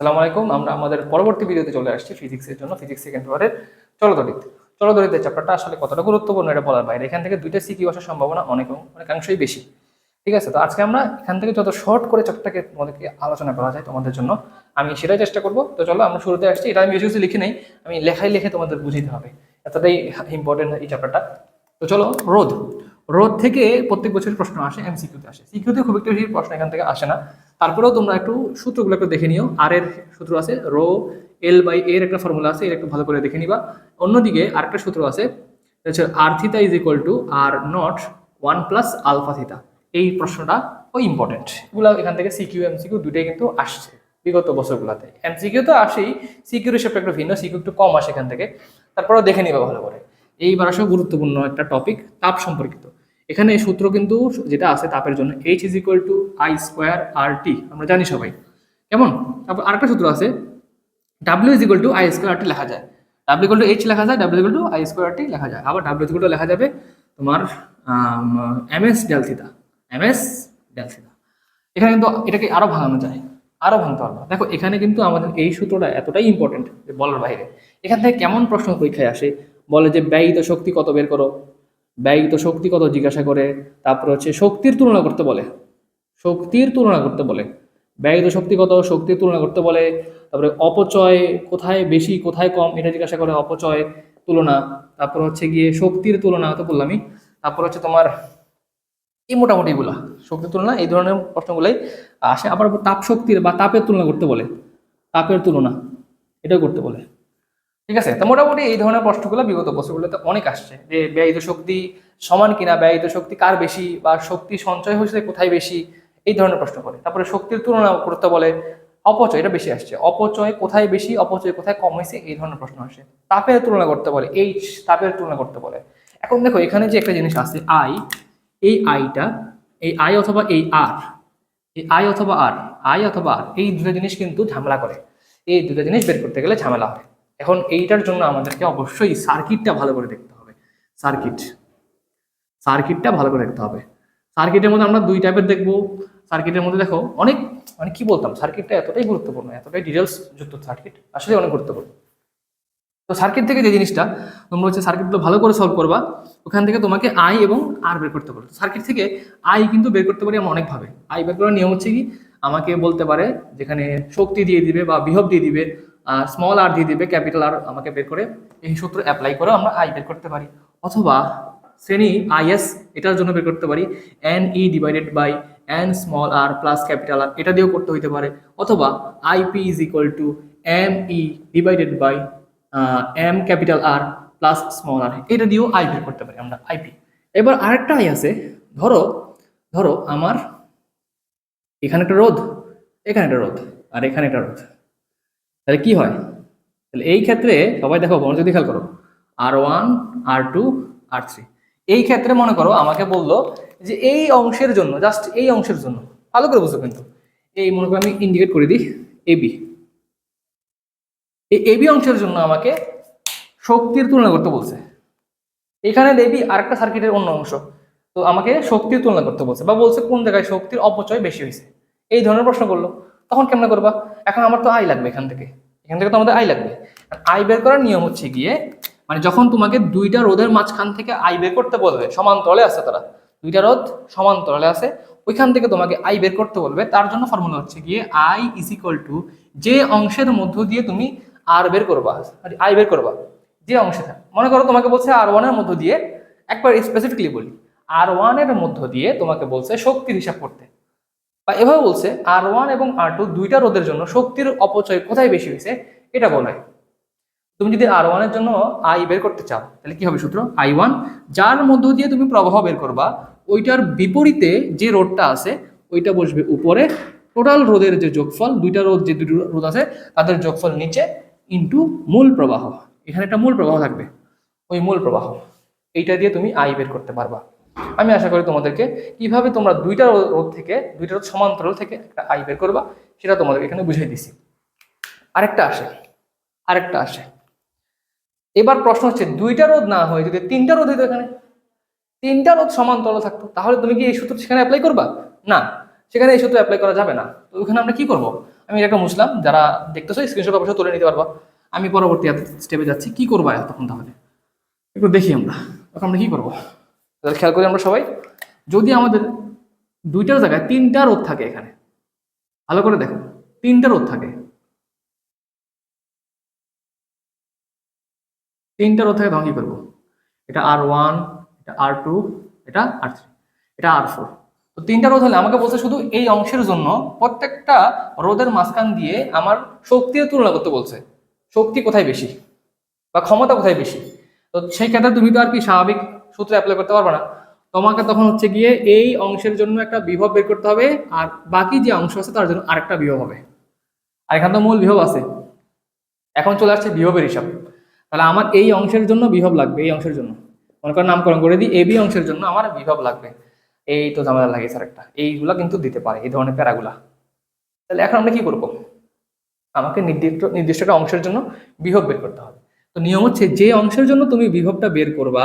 আসসালামু আলাইকুম, আমরা আমাদের পরবর্তী ভিডিওতে চলে আসছি ফিজিক্সের জন্য ফিজিক্স সেকেন্ড ইয়ারের চলদরিত চলদরিতের চ্যাপ্টারটা আসলে কতটা গুরুত্বপূর্ণ এটা বলার বাইরে। এখান থেকে দুইটা সিকিউ আসার সম্ভাবনা অনেক, অনেকাংশই বেশি। ঠিক আছে? তো আজকে আমরা এখান থেকে যত শর্ট করে চ্যাপ্টারটাকে তোমাদেরকে আলোচনা করা যায় তোমাদের জন্য, আমি সেটাই চেষ্টা করব। তো চলো, আমরা শুরুতে আসছি। এটা আমি বেশি কিছু লিখে নেই, আমি লেখাই লিখে তোমাদের বুঝিতে হবে। এতটাই ইম্পর্টেন্ট এই চ্যাপ্টারটা তো চলো রোদ রোদ থেকে প্রত্যেক বছর প্রশ্ন আসে এমসিকিউতে আসে। সিকিউতে খুব একটা বেশি প্রশ্ন এখান থেকে আসে না। তারপরেও তোমরা একটু সূত্রগুলো একটু দেখে নিও। আর এর সূত্র আছে রো এল বাই এর একটা ফর্মুলা আছে, এর একটু ভালো করে দেখে নিবা। অন্যদিকে আরেকটা সূত্র আছে, হচ্ছে R theta is equal to R naught one plus alpha theta এই প্রশ্নটা ও ইম্পর্টেন্ট এগুলো এখান থেকে সিকিউ এমসিকিউ দুটাই কিন্তু আসছে বিগত বছরগুলোতে। এমসিকিউ তো আসেই সিকিউর হিসেবে একটু ভিন্ন সিকিউ একটু কম আসে এখান থেকে। তারপরেও দেখে নিবা ভালো করে। এইবার আসলে গুরুত্বপূর্ণ একটা টপিক তাপ সম্পর্কিত। এখানে এই সূত্র কিন্তু যেটা আছে তাপের জন্য H is equal to I square R T আমরা জানি সবাই। কেমন? তারপর আরেকটা সূত্র আছে W is equal to I square R T লেখা যায়। ডাব্লিউ ইকুয়াল টু এইচ লেখা যায় W equal to I square R T লেখা যায়। আবার ডাব্লিউ ইকুয়াল টু লেখা যাবে তোমার M S del theta M S del theta এখানে কিন্তু এটাকে আরও ভাঙানো যায়, আরও ভাঙতে পারব। দেখো, এখানে কিন্তু আমাদের এই সূত্রটা এতটাই ইম্পর্টেন্ট বলার বাইরে। এখান থেকে কেমন প্রশ্ন পরীক্ষায় আসে? বলে যে ব্যয়িত শক্তি কত বের করো? ব্যয়িত শক্তি কত জিজ্ঞাসা করে? তারপর হচ্ছে শক্তির তুলনা করতে বলে। শক্তির তুলনা করতে বলে। ব্যয়িত শক্তি কত? শক্তির তুলনা করতে বলে। তারপরে অপচয় কোথায় বেশি, কোথায় কম? এটা জিজ্ঞাসা করে অপচয় তুলনা। তারপর হচ্ছে গিয়ে শক্তির তুলনা তো বললামই তারপর হচ্ছে তোমার এই মোটামুটি এগুলা শক্তির তুলনা, এই ধরনের প্রশ্নগুলাই আসে। আবার তাপ শক্তির বা তাপের তুলনা করতে বলে। তাপের তুলনা, এটাও করতে বলে। ঠিক আছে? তো মোটামুটি এই ধরনের প্রশ্নগুলো বিগত বছরগুলোতে অনেক আসছে যে ব্যয়িত শক্তি সমান কিনা, ব্যয়িত শক্তি কার বেশি বা শক্তি সঞ্চয় হয়েছে কোথায় বেশি? এই ধরনের প্রশ্ন করে। তারপরে শক্তির তুলনা করতে বলে অপচয়, এটা বেশি আসছে। অপচয় কোথায় বেশি, অপচয় কোথায় কম হয়েছে, এই ধরনের প্রশ্ন আসে। তাপের তুলনা করতে বলে, এই তাপের তুলনা করতে বলে। এখন দেখো, এখানে যে একটা জিনিস আছে, আই, এই আইটা, এই আই অথবা এই আর, এই আই অথবা আর, আই অথবা আর, এই দুটো জিনিস কিন্তু ঝামেলা করে। এই দুটো জিনিস বের করতে গেলে ঝামেলা হয়। এখন এইটার জন্য আমাদেরকে অবশ্যই সার্কিটটা ভালো করে দেখতে হবে। সার্কিট। সার্কিটটা ভালো করে দেখতে হবে। সার্কিটের মধ্যে আমরা দুই টাইপের দেখব। সার্কিটের মধ্যে দেখো অনেক মানে কি বলতাম? সার্কিটটা এতটাই গুরুত্বপূর্ণ, এতটাই ডিটেলস যুক্ত সার্কিট, আসলে অনেক গুরুত্বপূর্ণ। তো সার্কিট থেকে যে জিনিসটা, তোমরা হচ্ছে সার্কিটগুলো ভালো করে সলভ করবা, ওখান থেকে তোমাকে আই এবং আর বের করতে পারো সার্কিট থেকে আই কিন্তু বের করতে পারি আমরা অনেকভাবে আই বের করার নিয়ম হচ্ছে কি? আমাকে বলতে পারে যেখানে শক্তি দিয়ে দিবে বা বিহব দিয়ে দিবে স্মল আর দিয়ে দিবে ক্যাপিটাল আর আমাকে বের করে। এই সূত্র অ্যাপ্লাই করে আমরা আই বের করতে পারি। অথবা শ্রেণি আইএস এটার জন্য বের করতে পারি। N E divided by N small R plus capital R এটা দিয়েও করতে হইতে পারে। অথবা I P is equal to M E divided by M capital R plus small R এটা দিয়েও আই বের করতে পারি আমরা আইপি এবার আরেকটা আই আছে। ধরো ধরো আমার, এখানে একটা রোধ, এখানে একটা রোধ, আর এখানে একটা রোধ। তাহলে কি হয়? তাহলে এই ক্ষেত্রে সবাই দেখো মনোযোগ খেয়াল করো। R one R two R three এই ক্ষেত্রে মনে করো আমাকে বলল যে এই অংশের জন্য জাস্ট এই অংশের জন্য। ভালো করে বুঝো কিন্তু। এই মনে করো আমি ইন্ডিকেট করে দিই এবি এই এবি অংশের জন্য আমাকে শক্তির তুলনা করতে বলছে। এখানে দেবী আরেকটা সার্কিটের অন্য অংশ। তো আমাকে শক্তির তুলনা করতে বলছে বা বলছে কোন জায়গায় শক্তির অপচয় বেশি হয়েছে। এই ধরনের প্রশ্ন করল। তখন কেমন করবা? এখন আমার তো আই লাগবে এখান থেকে। এখান থেকে তো আমাদের আই লাগবে। আই বের করার নিয়ম হচ্ছে গিয়ে মানে যখন তোমাকে দুইটা রোদের মাঝখান থেকে আই বের করতে বলবে, সমান্তরালে আছে তারা, দুইটা রোদ সমান্তরালে আছে, ওইখান থেকে তোমাকে আই বের করতে বলবে, তার জন্য ফর্মুলা হচ্ছে গিয়ে আই ইজ ইকুয়াল টু যে অংশের মধ্য দিয়ে তুমি আর বের করবা আই বের করবা, যে অংশটা মনে করো তোমাকে বলছে আর ওয়ানের মধ্য দিয়ে, একবার স্পেসিফিকলি বলি আর ওয়ানের মধ্য দিয়ে তোমাকে বলছে শক্তির হিসাব করতে। বা এভাবে বলছে আর ওয়ান এবং আর টু দুইটা রোদের জন্য শক্তির অপচয় কোথায় বেশি হয়েছে? এটা বলে। তুমি যদি আর ওয়ানের জন্য আই বের করতে চাও, তাহলে কি হবে সূত্র? আই ওয়ান যার মধ্য দিয়ে তুমি প্রবাহ বের করবা, ওইটার বিপরীতে যে রোডটা আছে, ওইটা বসবে উপরে। টোটাল রোদের যে যোগফল, দুইটা রোদ যে দুটো রোদ আছে, তাদের যোগফল নিচে ইন্টু মূল প্রবাহ। এখানে একটা মূল প্রবাহ থাকবে। ওই মূল প্রবাহ, এইটা দিয়ে তুমি আই বের করতে পারবা। আমি আশা করি তোমাদেরকে কীভাবে তোমরা দুইটা রোদ থেকে, দুইটা রোদ সমান্তরাল থেকে একটা আই বের করবা, সেটা তোমাদের এখানে বুঝিয়ে দিছি। আরেকটা আসে আরেকটা আসে। এবার প্রশ্ন হচ্ছে, দুইটা রোদ না হয় যদি তিনটা রোদ হইতো এখানে, তিনটা রোদ সমান্তরাল থাকতো, তাহলে তুমি কি এই সূত্র সেখানে অ্যাপ্লাই করবা? না, সেখানে এই সূত্র অ্যাপ্লাই করা যাবে না। তো ওখানে আমরা কি করব? আমি এটা মুসলাম, যারা দেখতেছো স্ক্রিনশট অবশ্যই তুলে নিতে পারবা। আমি পরবর্তী স্টেপে যাচ্ছি, কি করবা তখন তাহলে? একটু দেখি আমরা তখন আমরা কি করব? তাহলে খেয়াল করি আমরা সবাই। যদি আমাদের দুইটার জায়গায় তিনটা রোদ থাকে এখানে, ভালো করে দেখো, তিনটা রোদ থাকে। তিনটা রোদ থাকে তখন কি করব? এটা আর ওয়ান এটা আর টু এটা আর থ্রি এটা আর ফোর তো তিনটা রোদ হলে আমাকে বলছে শুধু এই অংশের জন্য, প্রত্যেকটা রোদের মাঝখান দিয়ে আমার শক্তির তুলনা করতে বলছে। শক্তি কোথায় বেশি? বা ক্ষমতা কোথায় বেশি? তো সেই ক্ষেত্রে তুমি তো আর কি স্বাভাবিক সূত্র অ্যাপ্লাই করতে পারবে না। তোমাকে তখন হচ্ছে গিয়ে এই অংশের জন্য একটা বিভব বের করতে হবে আর বাকি যে অংশ আছে তার জন্য আরেকটা বিভব হবে। আর এখানে তো মূল বিভব আছে। এখন চলে আসছে বিভবের হিসাব। তাহলে আমার এই অংশের জন্য বিভব লাগবে, এই অংশের জন্য। মনে করেন নামকরণ করে দিই এবি অংশের জন্য আমার বিভব লাগবে। এই তো ঝামেলা লাগে স্যার একটা। এইগুলা কিন্তু দিতে পারে, এই ধরনের প্যারাগুলা। তাহলে এখন আমরা কি করব? আমাকে নির্দিষ্ট নির্দিষ্ট একটা অংশের জন্য বিভব বের করতে হবে। তো নিয়ম হচ্ছে যে অংশের জন্য তুমি বিভবটা বের করবা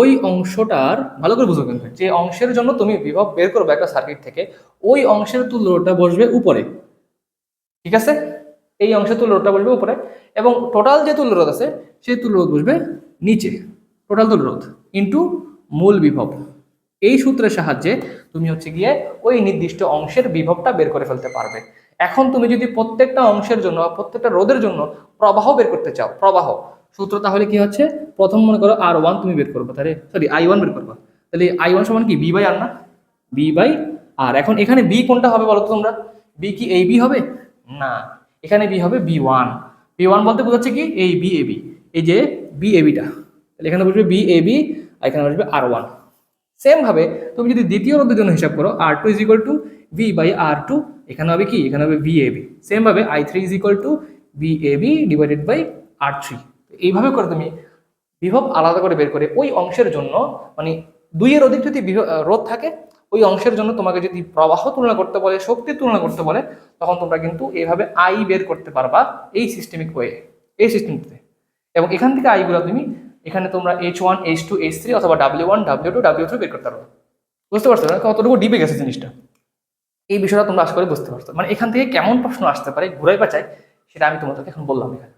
ওই অংশটার, ভালো করে বুঝো কিন্তু, যে অংশের জন্য তুমি বিভব বের করবে একটা সার্কিট থেকে, ওই অংশের তুল্যটা বসবে উপরে। ঠিক আছে? এই অংশের তুল্যটা বসবে উপরে এবং টোটাল যে তুল্য রোধ আছে, সেই তুল্য রোধ বসবে নিচে। টোটাল তুল্য রোধ ইন্টু মূল বিভব। এই সূত্রের সাহায্যে তুমি হচ্ছে গিয়ে ওই নির্দিষ্ট অংশের বিভবটা বের করে ফেলতে পারবে। এখন তুমি যদি প্রত্যেকটা অংশের জন্য প্রত্যেকটা রোধের জন্য প্রবাহ বের করতে চাও, প্রবাহ সূত্র তাহলে কি হচ্ছে? প্রথম মনে করো আর ওয়ান তুমি বের করবে, তাহলে সরি আই ওয়ান বের করবা। তাহলে আই ওয়ান সমান কি? বি বাই আর না? বি বাই আর এখন এখানে বি কোনটা হবে বলো তো তোমরা? বি কি এই বি হবে? না। এখানে বি হবে বি ওয়ান বি ওয়ান বলতে বোঝাচ্ছে কি? এই বি এ বি এই যে বি এ বিটা তাহলে এখানে বসবে বি এ বি আর এখানে বসবে আর ওয়ান সেম ভাবে তুমি যদি দ্বিতীয় রোধের জন্য হিসাব করো R two is equal to V by R two এখানে হবে কি? এখানে হবে ভি এ বি সেম ভাবে I three is equal to V A B divided by R three এইভাবে করে তুমি বিভব আলাদা করে বের করে ওই অংশের জন্য মানে দুইয়ের অধিক যদি রোধ থাকে, ওই অংশের জন্য তোমাকে যদি প্রবাহ তুলনা করতে বলে শক্তির তুলনা করতে বলে, তখন তোমরা কিন্তু এইভাবে আই বের করতে পারবা এই সিস্টেমিক ওয়ে এই সিস্টেমটিতে এবং এখান থেকে আইগুলো তুমি, এখানে তোমরা H one H two H three অথবা W one W two W three বের করতে পারবে। বুঝতে পারছ? না কতটুকু ডিপে গেছে জিনিসটা। এই বিষয়টা তোমরা আশা করে বুঝতে পারছ। মানে এখান থেকে কেমন প্রশ্ন আসতে পারে ঘুরাই বাঁচাই সেটা আমি তোমাদেরকে এখন বললাম এখানে।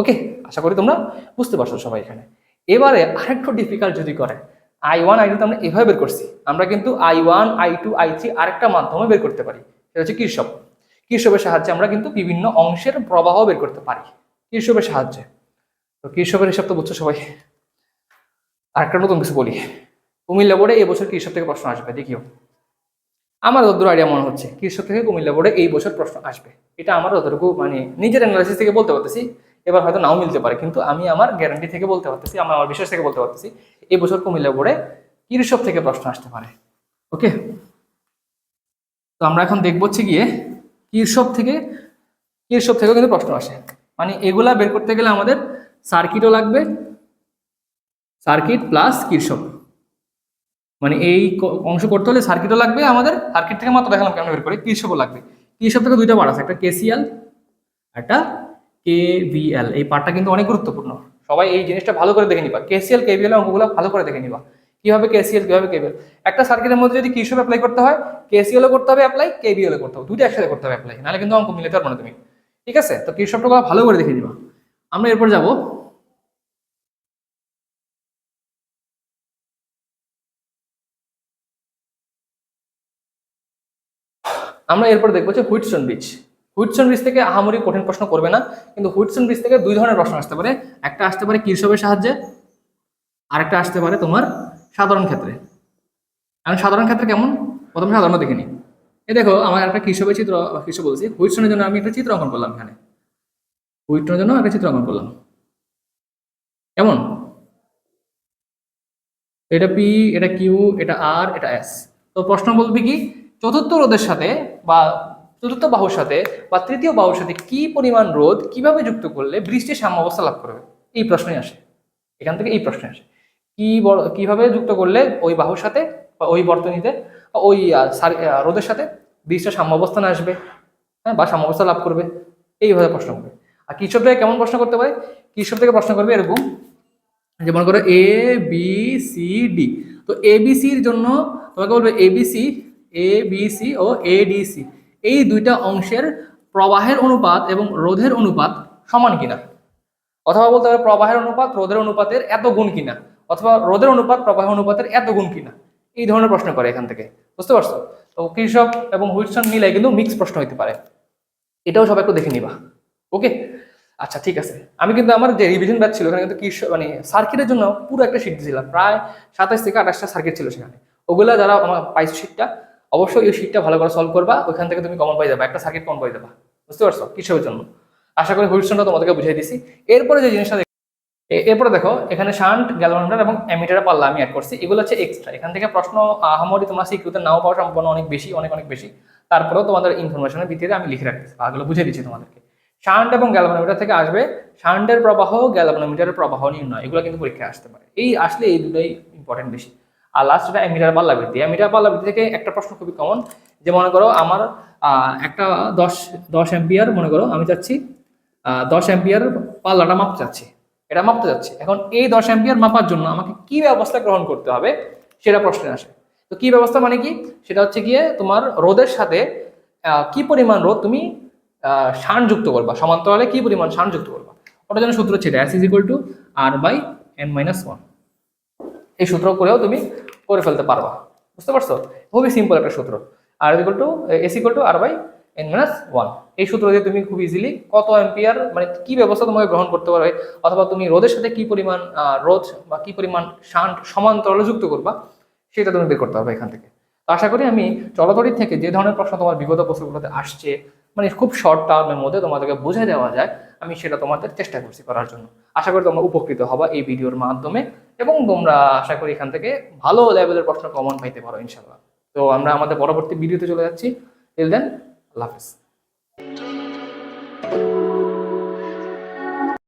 ওকে আশা করি তোমরা বুঝতে পারছ সবাই এখানে। এবারে আরেকটু ডিফিকাল্ট যদি করে আই ওয়ান আই টু আমরা এভাবে বের করছি। আমরা কিন্তু I one I two I three আরেকটা মাধ্যমে বের করতে পারি। সেটা হচ্ছে কৃষক কৃষকের সাহায্যে আমরা কিন্তু বিভিন্ন অংশের প্রবাহ বের করতে পারি। কৃষকের সাহায্যে। তো কৃষকের হিসাব তো বুঝছ সবাই। আরেকটা নতুন কিছু বলি। কুমিল্লা বোর্ডে এই বছর কৃষক থেকে প্রশ্ন আসবে, দেখিও। আমার যতদূর আইডিয়া মনে হচ্ছে কৃষক থেকে কুমিল্লা বোর্ডে এই বছর প্রশ্ন আসবে। এটা আমার যতটুকু মানে নিজের অ্যানালাইসিস থেকে বলতে পারতেছি। এবার হয়তো নাও মিলতে পারে। কিন্তু আমি আমার গ্যারান্টি থেকে বলতে পারতেছি আমার আমার বিশ্বাস থেকে বলতে পারতেছি, এই বছর কুমিল্লা বোর্ডে কৃষক থেকে প্রশ্ন আসতে পারে। ওকে? তো আমরা এখন দেখব হচ্ছে গিয়ে কৃষক থেকে কৃষক থেকেও কিন্তু প্রশ্ন আসে। মানে এগুলা বের করতে গেলে আমাদের সার্কিটও লাগবে সার্কিট প্লাস কৃষক মানে এই অংশ করতে হলে সার্কিটও লাগবে, আমাদের সার্কিট থেকে মাত্র দেখালাম কেমন বের করে কৃষকও লাগবে। কৃষক থেকে দুইটা পার্ট আছে, একটা কেসিয়াল একটা কেভিএল এই পার্টটা কিন্তু অনেক গুরুত্বপূর্ণ। সবাই এই জিনিসটা ভালো করে দেখে নিবা। কেসিএল কেভিএল অঙ্কগুলো ভালো করে দেখে নিবা। কীভাবে কেসিএল কীভাবে কেভিএল একটা সার্কিটের মধ্যে যদি কৃষক অ্যাপ্লাই করতে হয় কেসিএলও করতে হবে অ্যাপ্লাই কেভিএলও করতে হবে। দুটো একসাথে করতে হবে অ্যাপ্লাই নাহলে কিন্তু অঙ্ক মিলাতে পারবে না তুমি। ঠিক আছে? তো কৃষকটা ভালো করে দেখে নিবা। আমরা এরপর যাব। আমরা এরপর দেখব যে হুইটসন ব্রিজ হুইটসন ব্রিজ থেকে আহামরি কঠিন প্রশ্ন করবে না, কিন্তু হুইটসন ব্রিজ থেকে দুই ধরনের প্রশ্ন আসতে পারে। একটা আসতে পারে কৃষকের সাহায্যে, আরেকটা আসতে পারে তোমার সাধারণ ক্ষেত্রে। এখন সাধারণ ক্ষেত্রে কেমন? প্রথমে সাধারণ দেখে নিই। এই দেখো, আমার একটা কৃষকের চিত্র কৃষক বলছি। হুইটসনের জন্য আমি একটা চিত্র অঙ্কন করলাম এখানে। হুইটসনের জন্য একটা চিত্র অঙ্কন করলাম। কেমন? এটা পি এটা কিউ এটা আর এটা এস তো প্রশ্ন বলবে কি? চতুর্থ রোদের সাথে বা চতুর্থ বাহুর সাথে বা তৃতীয় বাহুর সাথে কি পরিমাণ রোধ কীভাবে যুক্ত করলে বৃষ্টির সাম্যাবস্থা লাভ করবে? এই প্রশ্নই আসে। এখান থেকে এই প্রশ্ন আসে। কি কীভাবে যুক্ত করলে ওই বাহুর সাথে বা ওই বর্তনীতে ওই রোধের সাথে বৃষ্টির সাম্যাবস্থান আসবে? হ্যাঁ বা সাম্যাবস্থা লাভ করবে? এইভাবে প্রশ্ন করবে। আর কৃষক থেকে কেমন প্রশ্ন করতে পারে? কৃষক থেকে প্রশ্ন করবে এরকম, যে মনে করো এ বি সি ডি তো এ বি সির জন্য তোমাকে বলবে A B C A B C O A D C এই দুইটা অংশের প্রবাহের অনুপাত এবং রোধের অনুপাত সমান কিনা? অথবা বলতে পারে প্রবাহের অনুপাত, রোধের অনুপাতের এত গুণ কিনা? অথবা রোধের অনুপাত, প্রবাহের অনুপাতের এত গুণ কিনা? এই ধরনের প্রশ্ন করে এখান থেকে। বুঝতে পারছ? তো কৃষক এবং হুইটসন মিলে কিন্তু মিক্স প্রশ্ন হতে পারে। এটাও সবাই একটু দেখে নিবা। ওকে? আচ্ছা ঠিক আছে। আমি কিন্তু আমার যে রিভিশন ব্যাচ ছিল ওখানে কিন্তু কৃষক মানে সার্কিটের জন্য পুরো একটা শিট দিয়েছিলাম। প্রায় সাতাশ থেকে আঠাশটা সার্কিট ছিল সেখানে। ওগুলা যারা আমার পাইছো শিটটা অবশ্যই এই শিটটা ভালো করে সলভ করবা, ওইখান থেকে তুমি কমন পাই যাবা, একটা সার্কিট কমন পাই যাবা। বুঝতে পারছ? কিসের জন্য? আশা করি হুইটসনটা তোমাদেরকে বুঝিয়ে দিছি। এরপরে যে জিনিসটা এরপরে দেখো, এখানে শান্ট গ্যালভানোমিটার এবং অ্যামিটার পাল্লা আমি অ্যাড করছি। এগুলো হচ্ছে এক্সট্রা এখান থেকে প্রশ্ন আহামরি তোমরা সিকিউতে নাও পাওয়ার সম্ভাবনা অনেক বেশি, অনেক অনেক বেশি। তারপরেও তোমাদের ইনফরমেশনের ভিত্তিতে আমি লিখে রাখতেছি এগুলো বুঝিয়ে দিচ্ছি তোমাদেরকে। শান্ট এবং গ্যালভানোমিটার থেকে আসবে শান্টের প্রবাহ গ্যালভানোমিটারের প্রবাহ নির্ণয়। এগুলো কিন্তু পরীক্ষায় আসতে পারে। এই আসলে এই দুটোই ইম্পর্টেন্ট বেশি। আর লাস্ট এটা অ্যামিটার পাল্লা বৃদ্ধি অ্যামিটার পাল্লা বৃদ্ধি থেকে একটা প্রশ্ন খুবই কমন যে মনে করো আমার একটা দশ দশ অ্যাম্পিয়ার মনে করো আমি চাচ্ছি দশ অ্যাম্পিয়ার পাল্লাটা মাপতে চাচ্ছি। এটা মাপতে যাচ্ছে এখন এই দশ অ্যাম্পিয়ার মাপার জন্য আমাকে কি ব্যবস্থা গ্রহণ করতে হবে সেটা প্রশ্নে আসে। তো কি ব্যবস্থা মানে কি? সেটা হচ্ছে গিয়ে তোমার রোদের সাথে কি পরিমাণ রোদ তুমি শান যুক্ত করবা? সমান্তরালে কি পরিমাণ শান যুক্ত করবা? ওটার জন্য সূত্র ছিল S is equal to R by N minus one এই সূত্র করেও তুমি করে ফেলতে পারবা। বুঝতে পারছ? খুবই সিম্পল একটা সূত্র। R equal to S equal to R by N minus one এই সূত্র দিয়ে তুমি খুব ইজিলি কত অ্যাম্পিয়ার মানে কি ব্যবস্থা তোমাকে গ্রহণ করতে পারবে, অথবা তুমি রোদের সাথে কি পরিমাণ রোদ বা কি পরিমাণ শান্ট সমান্তরালে যুক্ত করবা, সেটা তুমি বের করতে পারবে এখান থেকে। তো আশা করি আমি চলতরির থেকে যে ধরনের প্রশ্ন তোমার বিগত প্রশ্নগুলোতে আসছে মানে খুব শর্ট টার্মের মধ্যে তোমাদেরকে বুঝে দেওয়া যায় আমি সেটা তোমাদের চেষ্টা করছি করার জন্য। আশা করি তোমরা উপকৃত হবা এই ভিডিওর মাধ্যমে এবং তোমরা আশা করি এখান থেকে ভালো লেভেলের প্রশ্ন কমন পাইতে পারো ইনশাল্লাহ তো আমরা আমাদের পরবর্তী ভিডিওতে চলে যাচ্ছি। টিল দেন আল্লাহ হাফিজ।